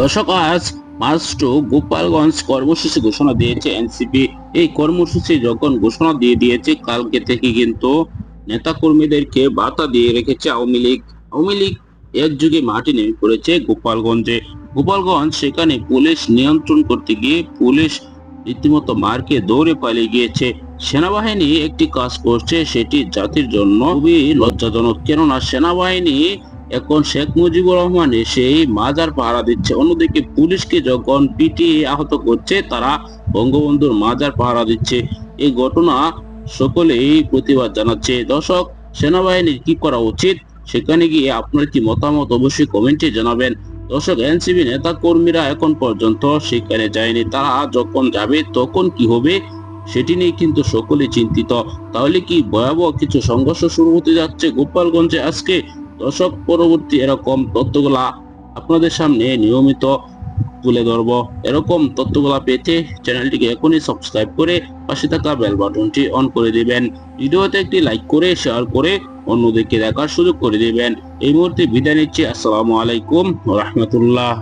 দর্শক, আজ মার্চ গোপালগঞ্জ কর্মসূচি ঘোষণা দিয়েছে এনসিপি। এই কর্মসূচি যখন ঘোষণা দিয়ে দিয়েছে, কালকে থেকে কিন্তু নেতা কর্মীদেরকে বার্তা দিয়ে রেখেছে আওয়ামী লীগ। আওয়ামী লীগ একযুগে মাটি নেমে পড়েছে গোপালগঞ্জে। গোপালগঞ্জ, সেখানে পুলিশ নিয়ন্ত্রণ করতে গিয়ে পুলিশ রীতিমতো মার্কে দৌড়ে পালিয়ে গিয়েছে। সেনাবাহিনী একটি কাজ করছে, সেটি জাতির জন্য খুবই লজ্জাজনক। কেননা, সেনাবাহিনী এখন শেখ মুজিবুর রহমান সেই মাজার পাহারা দিচ্ছে। অন্যদিকে পুলিশকে যখন পিটিয়ে আহত করছে, তারা বঙ্গবন্ধুর মাজার পাহারা দিচ্ছে। এই ঘটনা সকলেই প্রতিবাদ জানাচ্ছে। দর্শক, সেনাবাহিনীর কি করা উচিত? সেখানে গিয়ে আপনার কি মতামত অবশ্যই কমেন্টে জানাবেন। দর্শক এনসিবি নেতা কর্মীরা এখন পর্যন্ত সেখানে যায়নি। তারা যখন যাবে, তখন কি হবে, সেটি নিয়ে কিন্তু সকলে চিন্তিত। তাহলে কি ভয়াবহ কিছু সংঘর্ষ শুরু হতে যাচ্ছে গোপালগঞ্জে আজকে? দর্শক, পরবর্তী এরকম তথ্যগুলা আপনাদের সামনে নিয়মিত তুলে ধরব। এরকম তথ্যগুলা পেতে চ্যানেলটিকে এখনই সাবস্ক্রাইব করে পাশে থাকা বেল বাটনটি অন করে দিবেন। ভিডিওতে একটি লাইক করে শেয়ার করে অন্যদেরকে দেখার সুযোগ করে দিবেন। এই মুহূর্তে বিদায় নিচ্ছি। আসসালামু আলাইকুম রহমতুল্লাহ।